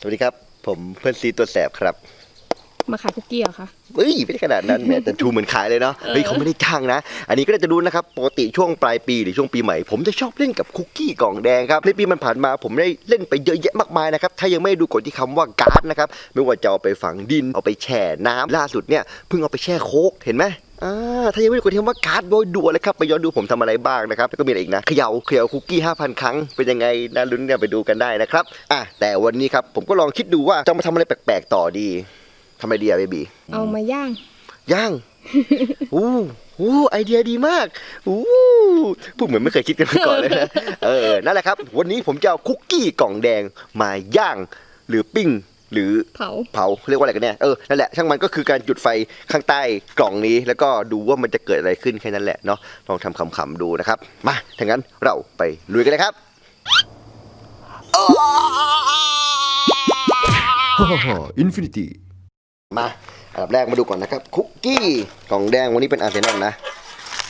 สวัสดีครับ ผมเพื่อนซีตัวแสบครับ มาขายคุกกี้เหรอคะเฮ้ยไม่ได้ขนาดนั้นแหมแต่ชูเหมือนขายเลยเนาะเฮ้ยเขาไม่ได้จ้างนะ อันนี้ก็น่าจะรู้นะครับปกติช่วงปลายปีหรือช่วงปีใหม่ ผมจะชอบเล่นกับคุกกี้กล่องแดงครับในปีมันผ่านมาผมได้เล่นไปเยอะแยะมากมายนะครับถ้ายังไม่ได้ดูกดที่คำว่าการ์ดนะครับไม่ว่าจะเอาไปฝังดินเอาไปแช่น้ำล่าสุดเนี่ยเพิ่งเอาไปแช่โค้กเห็นไหมอ่าถ้ายังไม่ได้กดที่คำว่าการ์ดโดยด่วนเลยครับไปย้อนดูผมทำอะไรบ้างนะครับแล้วก็มีอะไรอีกนะเขย่าเขย่าคุกกี้5,000 ครั้งเป็นยังไงน่าลุ้นเนี่ยไปดูกันได้นะครับอะแต่วันนี้ครับผมก็ลองคิดดูว่าจะมาทำอะไรแปลกๆต่อดี ทำไมดีอะเบบีเอามาย่าง ย่าง อู้อู้ไอเดียดีมากอู้พูดเหมือนไม่เคยคิดกันมาก่อนเลยนะเออนั่นแหละครับ วันนี้ผมจะเอาคุกกี้กล่องแดงมาย่างหรือปิ้งหรือเผาเผาเรียกว่าอะไรกันแน่เออนั่นแหละช่างมันก็คือการจุดไฟข้างใต้กล่องนี้ แล้วก็ดูว่ามันจะเกิดอะไรขึ้นแค่นั้นแหละเนาะลองทำขำๆดูนะครับมาถ้างั้นเราไปลุยกันเลยครับฮ่าฮ่าฮ่าอินฟินิตี้ มาอันดับแรกมาดูก่อนนะครับ คุกกี้กล่องแดงวันนี้เป็นอาร์เซนอลนะ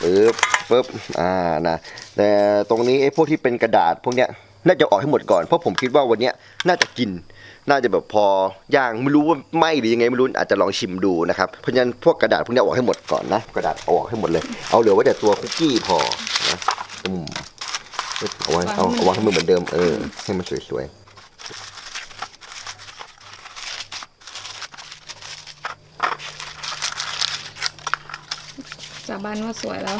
ปึ๊บปึ๊บอ่านะแต่ตรงนี้ไอ้พวกที่เป็นกระดาษพวกเนี้ยน่าจะออกให้หมดก่อนเพราะผมคิดว่าวันเนี้ยน่าจะกิน น่าจะแบบพอย่างไม่รู้ว่าไหมหรือยังไงไม่รู้อาจจะลองชิมดูนะครับเพราะฉะนั้นพวกกระดาษพวกเนี้ยออกให้หมดก่อนนะกระดาษเอาออกให้หมดเลย เอาเหลือไว้แต่ตัวคุกกี้พอนะอืมเอาไว้เอาเอาวางให้มันเหมือนเดิมเออให้มันสวยๆ บานว่าสวยแล้ว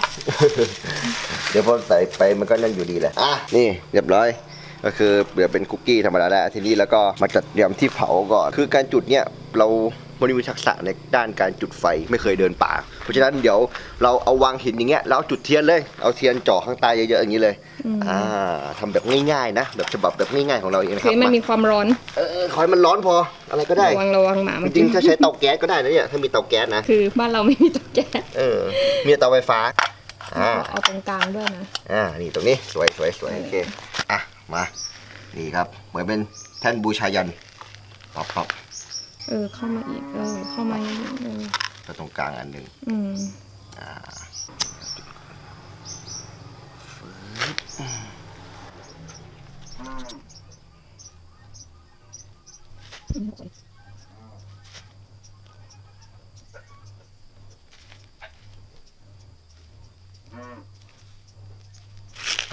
เดี๋ยวพอใส่ไปมันก็นั่นอยู่ดีแหละ อะ นี่เรียบร้อย ก็คือเหลือเป็นคุกกี้ธรรมดาแล้วทีนี้แล้วก็มาจัดเตรียมที่เผาก่อน คือการจุดเนี่ยเราไม่ได้มีทักษะในด้านการจุดไฟไม่เคยเดินป่า เพราะฉะนั้นเดี๋ยวเราเอาวางหินอย่างเงี้ยแล้วเอาจุดเทียนเลยเอาเทียนจ่อข้างใต้เยอะๆอย่างนี้เลยอ่าทำแบบง่ายๆนะแบบฉบับแบบง่ายๆของเราเองนะคคืรับอมันมามีความร้อนเออขอให้มันร้อนพออะไรก็ได้ระวังระวังหมาจมันริงๆถ้าใช้เตาแก๊สก็ได้นะเนี่ยถ้ามีเตาแก๊สนะคือบ้านเราไม่มีเตาแก๊สเออมีเตาไฟฟ้าอ่าเอาตรงกลางด้วยนะอ่านี่ตรงนี้สวยสวยสวยโอเคอะ มา นี่ครับ เหมือนเป็นแท่นบูชายันปับปับเออ เข้ามาอีก เออ เข้ามาอีกเออก็ตรงกลางอันหนึ่งอืมอ่า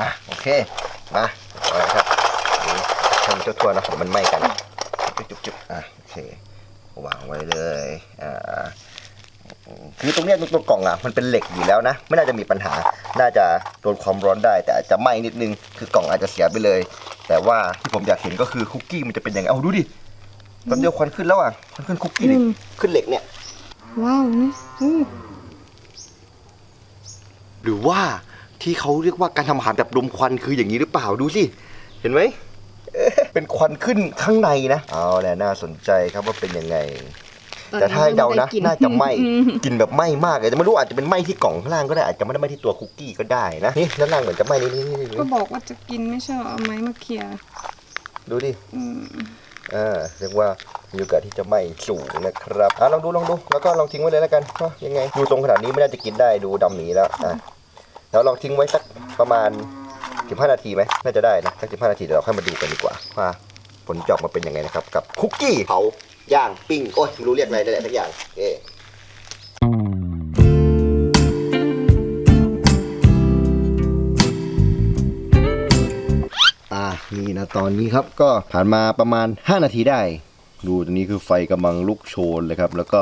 อะโอเค มาเอาละครับ นี่ทำทั่วๆนะเดี๋ยวมันไหม้กันจุ๊บจุ๊บๆอะโอเควางไว้เลยอ่าคือตรงเนี้ยตรงตัวกล่องอะมันเป็นเหล็กอยู่แล้วนะ ไม่น่าจะมีปัญหา น่าจะโดนความร้อนได้ แต่อาจจะไหม้นิดนึง คือกล่องอาจจะเสียไปเลย แต่ว่าที่ผมอยากเห็นก็คือคุกกี้มันจะเป็นยังไงเอาดูดิตอนเดียวควันขึ้นแล้วอะควันขึ้นคุกกี้ดิอืมขึ้นเหล็กเนี่ย ว้าวนี่อู้หรือว่าที่เขาเรียกว่าการทำอาหารแบบลมควันคืออย่างนี้หรือเปล่าดูสิเห็นไหม เอ๊ะเป็นควันขึ้นข้างในนะ เอาแหละน่าสนใจครับว่าเป็นยังไง แต่ถ้าให้เดานะ น่าจะไหม้อืกลินแบบไหม้มากเลยแต่ไม่รู้อาจจะเป็นไหม้ที่กล่องข้างล่างก็ได้อาจจะไม่ได้ไหม้ที่ตัวคุกกี้ก็ได้นะนี่ด้านล่างเหมือนจะไหม้นี่นี่นี่ก็นี่บอกว่าจะกินไม่ใช่เหรอเอาไม้มาเคลียร์ดูดิอืมอ่าเรียกว่ามีโอกาสที่จะไหม้สูงนะครับอะลองดูลองดูแล้วก็ลองทิ้งไว้เลยแล้วกันว่ายังไงดูตรงขนาดนี้ไม่น่าจะกินได้ดูดำหนีแล้วอะแล้วลองทิ้งไว้สักประมาณ 15 นาทีไหมน่าจะได้นะสัก15 นาทีเดี๋ยวเราค่อยมาดูกันดีกว่าว่าผลจะออกมาเป็นยังไงนะครับ กับคุกกี้เผาย่างปิ้งโอ้ยไม่รู้เรียกอะไรนั่นแหละสักอย่างเอ๊อ่านี่นะตอนนี้ครับก็ผ่านมาประมาณ 5 นาทีได้ ดูตรงนี้คือไฟกำลังลุกโชนเลยครับ แล้วก็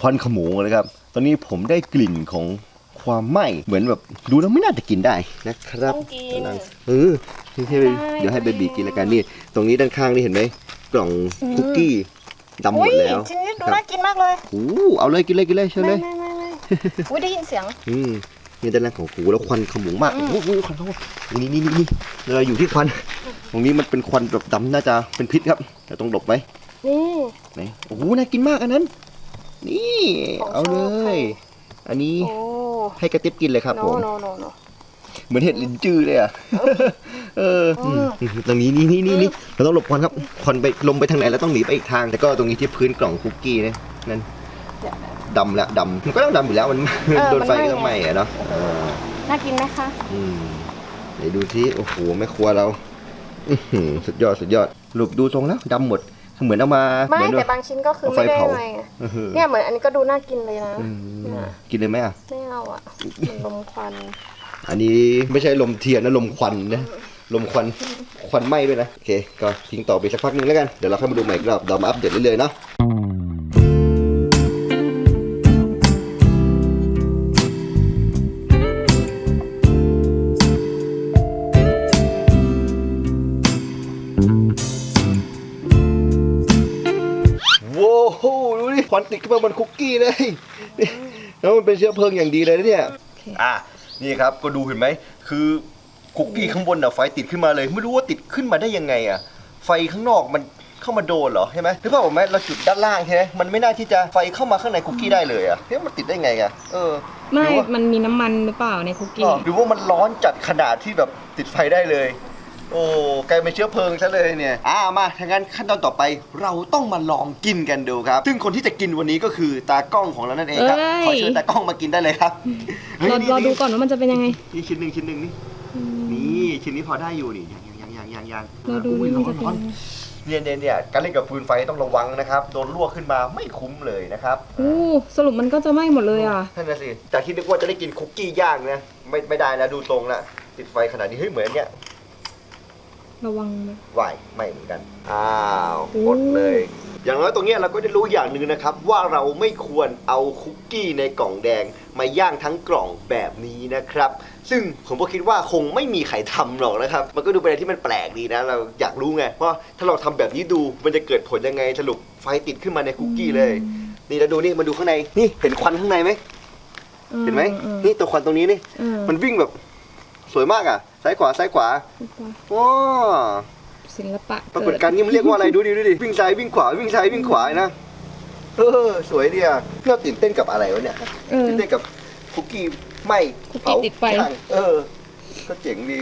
ควันขโมงเลยครับ ตอนนี้ผมได้กลิ่นของ ความไหม้เหมือนแบบดูแล้วไม่น่าจะกินได้นะครับต้องกินกำลังเออนี่ให้เดี๋ยวให้เบบีกินแล้วกันนี่ตรงนี้ด้านข้างนี่เห็นไหมกล่องคุกกี้ดำหมดแล้วชิ้นนี้ดูครับน่ากินมากเลยโอ้เอาเลยกินเลยกินเลยเชิญเลยไม่ไม่ไม่อุ้ยได้ยินเสียง อืมนี่ด้านล่างของหูแล้วควันขโมงมากโอ้โหโอ้โหควันขโมงนี่นี่นี่นี่เราอยู่ที่ควัน ตรงนี้มันเป็นควันแบบดำน่าจะเป็นพิษครับ แต่ต้องหลบไว้นี่ไหนโอ้โหน่ากินมากอันนั้น นี่ของเอาเลชอบค่ะยอันนี้โอ้ ให้กระติบกินเลยครับโนผมโนโนโนเหมือนเห็ดลิ้นจื้อเลยอะ เอออืมตรงนี้นี่นี่นี่นี่เราต้องหลบควันครับควันไปลมไปทางไหนแล้วต้องหนีไปอีกทาง แต่ก็ตรงนี้ที่พื้นกล่องคุกกี้นะนั่นเดี๋ยวนะดำละดำมันก็ต้องดำอยู่แล้วมันเออโดนไฟมันไหม้ก็ต้องไหม้อะเนาะเออน่ากินไหมคะอืมไหนดูที่โอ้โหแม่ครัวเราอื้อหือสุดยอดสุดยอดหลบดูทรงแล้วดำหม เหมือนเอามาไม่เหมือนแต่บางชิ้นก็คือเอาไฟไม่ได้เผาไงเออเนี่ยเหมือนอันนี้ก็ดูน่ากินเลยนะอืมเนี่ยกินเลยไหมอะ ไม่เอาอะมันลมควันอันนี้ไม่ใช่ลมเทียนนะลมควันนะลมควันควันไหม้ด้วยนะโอเคก็ทิ้งต่อไปสักพักหนึงแล้วกันเดี๋ยวเราค่อยมาดูใหม่อีกรอบเรามาอัปเดตเรื่อยๆเนาะ ติดขึ้นมาบนคุกกี้เลยนี่แล้วมันเป็นเชื้อเพลิงอย่างดีเลยนะเนี่ยอะนี่ครับก็ดูเห็นไหมคือคุกกี้ข้างบนอะไฟติดขึ้นมาเลย ไม่รู้ว่าติดขึ้นมาได้ยังไงอะไฟข้างนอกมันเข้ามาโดนเหรอใช่ไหมหรือเปล่าผมไหมเราจุดด้านล่างใช่ไหมมันไม่น่าที่จะไฟเข้ามาข้างในคุกกี้ได้เลยอะเฮ้ยมันติดได้ไงอะเออไม่หรือว่ามันมีน้ำมันหรือเปล่าในคุกอ๋กี้อหรือว่ามันร้อนจัดขนาดที่แบบติดไฟได้เลย โอ้กลายเป็นเชื้อเพลิงซะเลยเนี่ยอ่ามาถ้างั้นขั้นตอนต่อไปเราต้องมาลองกินกันดูครับ ซึ่งคนที่จะกินวันนี้ก็คือตากล้องของเรานั่นเองครับเอ้ย ขอเชิญตากล้องมากินได้เลยครับเฮ้ยรอนี่รอดูนี่ก่อนว่ามันจะเป็นยังไง นี่ชิ้นหนึ่งชิ้นหนึ่งนี่นี่ชิ้นนี้พอได้อยู่นี่ยังยังยังยังยังรอดูอุ้ยนี่ร้มันอนจะเป็นร้อนยังไงเนี่ยเนี่ยเนี่ยการเล่นกับฟืนไฟต้องระวังนะครับโดนลวกขึ้นมาไม่คุ้มเลยนะครับ อู้สรุปมันก็จะไหม้หมดเลยอะ นั่นน่ะสิจากที่นึกว่าจะได้กินคุกกี้ย่างนะ ไม่ไม่ได้นะดูตรงละติดไฟขนาดนี้เฮ้ยเหมือนเนี่ย ระวังนะไหวไม่เหมือนกัน อ้าวโอ้หมดเลย อย่างน้อยตรงเนี้ยเราก็ได้รู้อย่างหนึ่งนะครับ ว่าเราไม่ควรเอาคุกกี้ในกล่องแดง มาย่างทั้งกล่องแบบนี้นะครับ ซึ่งผมก็คิดว่าคงไม่มีใครทำหรอกนะครับ มันก็ดูเป็นอะไรที่มันแปลกดีนะ เราอยากรู้ไงว่าถ้าเราทำแบบนี้ดูมันจะเกิดผลยังไงสรุปไฟติดขึ้นมาในคุกกี้เลย นี่แล้วดูนี่มาดูข้างในนี่เห็นควันข้างในไหมเห็นไหมอืนี่ตัวควันตรงนี้นี่อืมมันวิ่งแบบสวยมากอะ ซ้ายขวาซ้ายขวาว้าศิลปะปรากฏการณ์นี้มันเรียกว่าอะไรดูดิดูดิวิ่งซ้ายวิ่งขวาวิ่งซ้ายวิ่งขวานะเออสวยดีอะเราตื่นเต้นกับอะไรวะเนี่ยเออตื่นเต้นกับคุกกี้ไหมคุกกี้เผาติดไฟย่างเออ ก็เจ๋งดี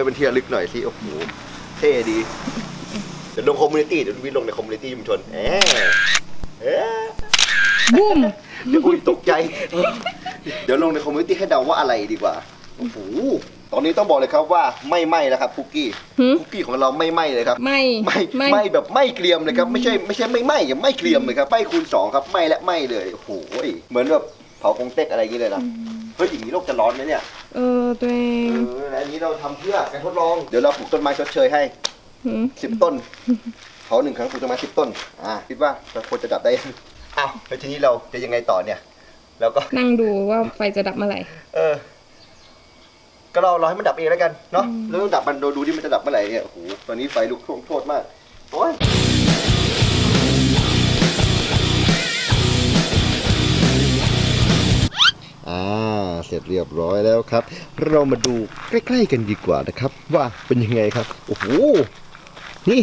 อโจฟี่ไว้เป็นที่ระลึกหน่อยสิโอ้โหเท่ดี เดี๋ยวลงคอมมูนิตี้เดี๋ยววินลงในคอมมูนิตี้ชุมชนแหมเอ๊ะบุ้มเดี๋ยวอุ้ยตกใจ เดี๋ยวลงในคอมมูนิตี้ให้เดาว่าอะไรดีกว่าโอ้โหตอนนี้ต้องบอกเลยครับว่าไม่ไหม้แล้วครับคุกกี้หืมคุกกี้ของเราไม่ไหม้เลยครับ ไม่ไหม้ไหม้แบบไหม้เกรียมเลยครับไม่ใช่ไม่ใช่ไม่ไหม้อย่างไหม้เกรียมเลยครับไหม้คูณสองครับไหม้และไหม้เลยโอ้โหเหมือนแบบเผากงเต็กอะไรอย่างนี้เลยนะเฮ้ยอย่างนี้โลกจะร้อนไหมเนี่ย เออตัวเอเองอและอันนี้เราทำเพื่อการทดลอง เดี๋ยวเราปลูกต้นไม้ชดเชยให้หืมสิบต้นเผาหนึ่งครั้งปลูกต้นไม้สิบต้น อ่าคิดว่าเราควรจะดับได้อ้าวแล้วทีนี้เราจะยังไงต่อเนี่ย แล้วก็ นั่งดูว่าไฟจะดับเมื่อไหร่ เออ ก็รอรอให้มันดับเองแล้วกันเนาะอืมแล้วต้องดับมันดูดูที่มันจะดับเมื่อไหร่เนี่ยโอ้โหตอนนี้ไฟลุกท่วมโทษมากโอ้ย อ่าเสร็จเรียบร้อยแล้วครับ เรามาดูใกล้ๆกันดีกว่านะครับ ว่าเป็นยังไงครับโอ้โหนี่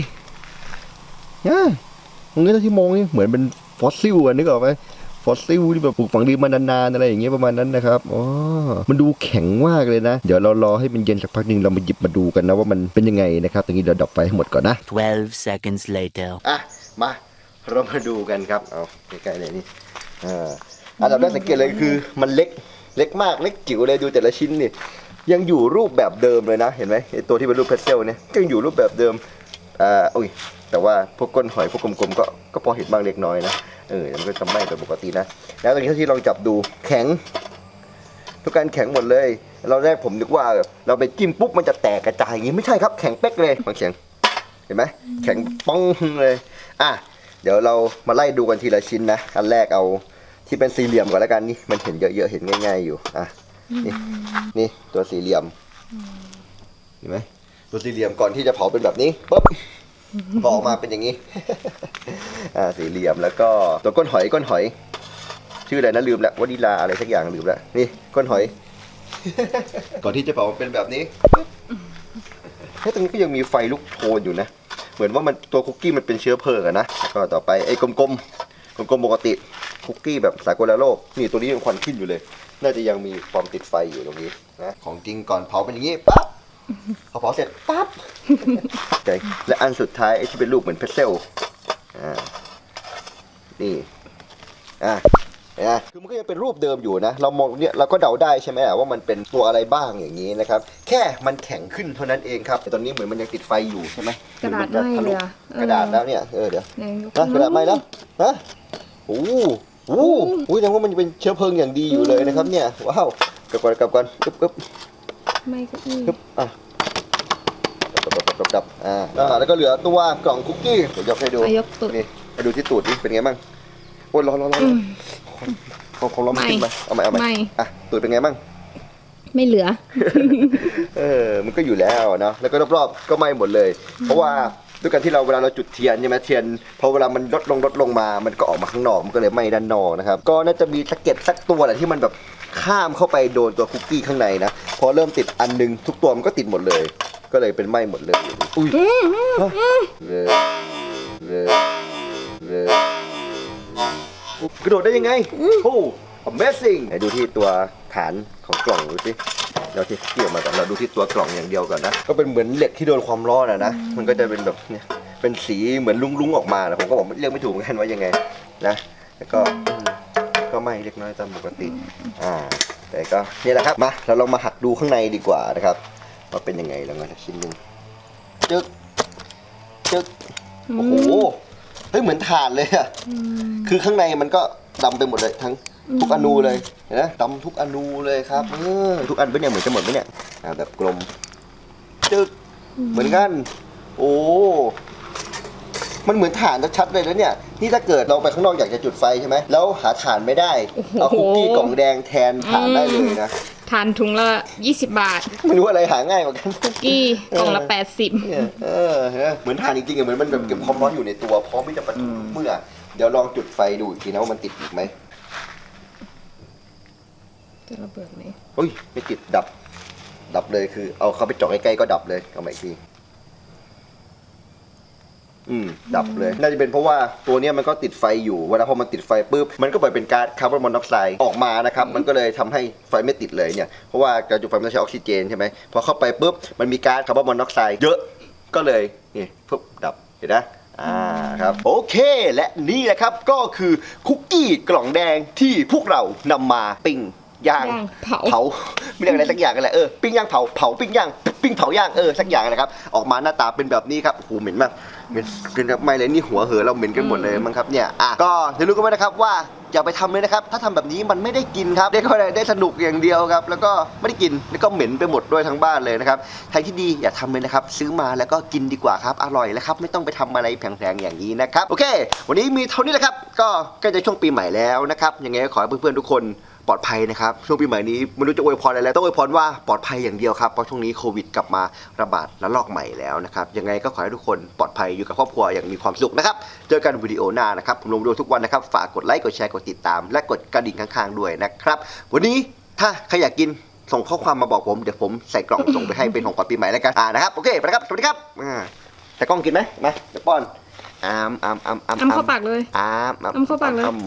อ่าตรงนี้ที่มองนี่เหมือนเป็นฟอสซิลอะนึกออกไหมฟอสซิลที่แบบปลูกฝังดินมานานๆอะไรอย่างเงี้ยประมาณนั้นนะครับอ๋อมันดูแข็งมากเลยนะ เดี๋ยวเรารอให้มันเย็นสักพักหนึ่งเรามาหยิบมาดูกันนะว่ามันเป็นยังไงนะครับตรงนี้เราดับไฟให้หมดก่อนนะ12 seconds later. อะมาเรามาดูกันครับเอาใกล้ๆเลยนี่อ่า อันดับแรกสังเกตเลยคือมันเล็กเล็กมากเล็กจิ๋วเลยดูแต่ละชิ้นนี่ยังอยู่รูปแบบเดิมเลยนะเห็นไหมไอตัวที่เป็นรูปเพรสเซลเนี่ยก็ยังอยู่รูปแบบเดิมอ่าโอ้ยแต่ว่าพวกก้นหอยพวกกลมๆก็ก็พอเห็นบ้างเล็กน้อยนะเออมันก็จะไม้เป็นปกตินะ แล้วตรงนี้ที่ลองจับดูแข็งทุกการแข็งหมดเลย เราแรกผมนึกว่าเราไปจิ้มปุ๊บมันจะแตกกระจายอย่างงี้ไม่ใช่ครับแข็งเป๊กเลยฟังเสียงเห็นไหมแข็งป้องเลย อะเดี๋ยวเรามาไล่ดูกันทีละชิ้นนะอันแรกเอา ที่เป็นสี่เหลี่ยมก่อนแล้วกันนี่มันเห็นเยอะๆเห็นง่ายๆอยู่อะนี่นี่ตัวสี่เหลี่ยมเห็นไหมตัวสี่เหลี่ยมก่อนที่จะเผาเป็นแบบนี้ปุ๊บพอออกมาเป็นอย่างนี้อ่าสี่เหลี่ยมแล้วก็ตัวก้นหอยก้นหอย ชื่ออะไรนะลืมแล้ววานิลาอะไรสักอย่างลืมแล้วนี่ก้นหอย ก่อนที่จะเผาเป็นแบบนี้เฮ้ยตรงนี้ก็ยังมีไฟลุกโชนอยู่นะเหมือนว่ามันตัวคุกกี้มันเป็นเชื้อเพลิงอะนะก็ต่อไปไอ้กลมๆกลมๆปกติ คุกกี้แบบสากลโลก นี่ตัวนี้ยังควันขึ้นอยู่เลย น่าจะยังมีความติดไฟอยู่ตรงนี้นะของจริงก่อนเผาเป็นอย่างนี้ปั๊บพอเผาเสร็จปั๊บโอเคและอันสุดท้ายไอ้ที่เป็นรูปเหมือนเพรสเซลอ่านี่อะเห็นไหมคือมันก็ยังเป็นรูปเดิมอยู่นะ เรามองเนี่ยเราก็เดาได้ใช่ไหมอะว่ามันเป็นตัวอะไรบ้างอย่างนี้นะครับ แค่มันแข็งขึ้นเท่านั้นเองครับแต่ตอนนี้เหมือนมันยังติดไฟอยู่ใช่ไหมกระดาษนจไหม้เลยอะทะกระดาษแล้วเนี่ยเออเดี๋ยวไหนยกนะกระดาษไหม้แล้วฮะโอ้โหโอ้โหโอ้ยแสดงว่ามันเป็นเชื้อเพลิงอย่างดีอยู่เลยนะครับ เนี่ย ว้าวกลับก่อนกลับก่อนอึ๊บอึ๊บไม่ก็อีปึ๊บอะดับดับดับดับดับอ่าอ่าแล้วก็เหลือตัวกล่องคุกกี้เดี๋ยวยกให้ดูอายกตุดนี่ไปดูที่ตูดนี่เป็นไงบ้างโอ้ยร้อนร้อนร้อนอืมของของเราไม่ไม่ขึ้นไปเอาใหม่เอาใหม่ไม่อะตูดเป็นไงบ้างไม่เหลือ เออ มันก็อยู่แล้วเนาะ แล้วก็รอบๆ ก็ไหม้หมดเลย เพราะว่า ด้วยการที่เราเวลาเราจุดเทียนใช่ไหมเทียนพอเวลามันลดลงลดลงมา มันก็ออกมาข้างนอกมันก็เลยไหม้ด้านนอกนะครับก็น่าจะมีสะเก็ดสักตัวแหละที่มันแบบข้ามเข้าไปโดนตัวคุกกี้ข้างในนะพอเริ่มติดอันหนึงทุกตัวมันก็ติดหมดเลย ก็เลยเป็นไหม้หมดเลยอุ้ยเลยเลยเลยกระโดดได้ยังไงโอ้ Amazing ไหนดูที่ตัวฐานของกล่องดูสิ เราที่เกี่ยวมาก่อนเราดูที่ตัวกล่องอย่างเดียวก่อนนะ ก็เป็นเหมือนเหล็กที่โดนความร้อนอะนะ มันก็จะเป็นแบบเนี่ย เป็นสีเหมือนลุ้งๆออกมานะผมก็บอกเรียกไม่ถูกเหมือนกันว่ายังไงนะ แล้วก็อืมก็ไหม่เล็กน้อยตามปกติ อ่า แต่ก็นี่แหละครับ มา เราลองมาหักดูข้างในดีกว่านะครับว่าเป็นยังไงแล้วกันชิ้นหนึงจึ๊กจึ๊กโอ้โห เฮ้ยเหมือนถ่านเลยอะอืมคือข้างในมันก็ดำไปหมดเลยทั้ง ทุกอนูเลยเห็นไหมดำทุกอนูเลยครับเออทุกอันเป็นเนี่ยเหมือนจะหมดไหมเนี่ยอ่าแบบกลมจึกเหมือนกัน โอ้มันเหมือนถ่านชัดๆเลยแล้วเนี่ย นี่ถ้าเกิดเราไปข้างนอกอยากจะจุดไฟใช่ไหม แล้วหาถ่านไม่ได้ เอาคุกกี้กล่องแดงแทนถ่านได้เลยนะทานถุงละ 20 บาท ไม่รู้อะไรหาง่ายกว่ากัน คุกกี้กล่องละ 80เนี่ยเออเห็นไหมเหมือนถ่านจริงๆอะเหมือนมันแบบเก็บความร้อนอยู่ในตัวพร้อมที่จะประทุเมื่อ เดี๋ยวลองจุดไฟดูอีกทีนะว่ามันติดอีกไหม จะระเบิดไหมเฮ้ยไม่ติดดับ ดับเลยคือ เอาเข้าไปเจาะใกล้ๆก็ดับเลยเอาใหม่อีกทีอืมดับเลยน่าจะเป็นเพราะว่าตัวเนี้ยมันก็ติดไฟอยู่เวลาพอมันติดไฟปุ๊บมันก็ปล่อยเป็นก๊าซคาร์บอนมอนอกไซด์ออกมานะครับมันก็เลยทำให้ไฟไม่ติดเลยเนี่ยเพราะว่าการจุดไฟมันต้องใช้ออกซิเจนใช่ไหมพอเข้าไปปุ๊บมันมีก๊าซคาร์บอนมอนอกไซด์เยอะก็เลยนี่ปุ๊บดับเห็นไหมอ่าครับโอเคและนี่แหละครับก็คือคุกกี้กล่องแดงที่พวกเรานำมาปิ้ง ย่างย่างเผาเผาไม่เรียกอะไรสักอย่างกันแหละเออปิ้งย่างเผาเผาปิ้งย่างปิ้งเผาย่างเออสักอย่างนะครับ ออกมาหน้าตาเป็นแบบนี้ครับโอ้โหเหม็นมากเหม็นเป็นแบบไม่เลยนี่หัวเหอเราเหม็นกันหมดเลยมั้งครับเนี่ยอะก็อย่าลืมกันไว้นะครับว่าอย่าไปทำเลยนะครับ ถ้าทำแบบนี้มันไม่ได้กินครับได้ก็ได้สนุกอย่างเดียวครับ แล้วก็ไม่ได้กิน แล้วก็เหม็นไปหมดด้วยทั้งบ้านเลยนะครับทางที่ดีอย่าทำเลยนะครับ ซื้อมาแล้วก็กินดีกว่าครับ อร่อยแล้วครับ ไม่ต้องไปทำอะไรแพงๆอย่างนี้นะครับ โอเค วันนี้มีเท่านี้แหละครับ ก็ใกล้จะช่วงปีใหม่แล้วนะครับ ยังไงก็ขอให้เพื่อนๆทุกคน ปลอดภัยนะครับ ช่วงปีใหม่นี้ไม่รู้จะอวยพรอะไรแล้วต้องอวยพรว่าปลอดภัยอย่างเดียวครับ เพราะช่วงนี้โควิดกลับมาระบาดระลอกใหม่แล้วนะครับ ยังไงก็ขอให้ทุกคนปลอดภัยอยู่กับครอบครัวอย่างมีความสุขนะครับ เจอกันวิดีโอหน้านะครับ ผมลงวิดีโอทุกวันนะครับ ฝากกดไลค์ กดแชร์ กดติดตาม และกดกระดิ่งข้างๆด้วยนะครับ วันนี้ถ้าใครอยากกินส่งข้อความมาบอกผม เดี๋ยวผมใส่กล่องส่งไปให้เป็นของขวัญปีใหม่แล้วกันอ่านะครับ โอเคไปแล้วครับ สวัสดีครับอ่าแต่กล้องกินไหมมาเดี๋ยวป้อนอามอามอามอามอ้ำเข้าปากเลยอามอามอ้ำเข้าปากเลยอ้ำ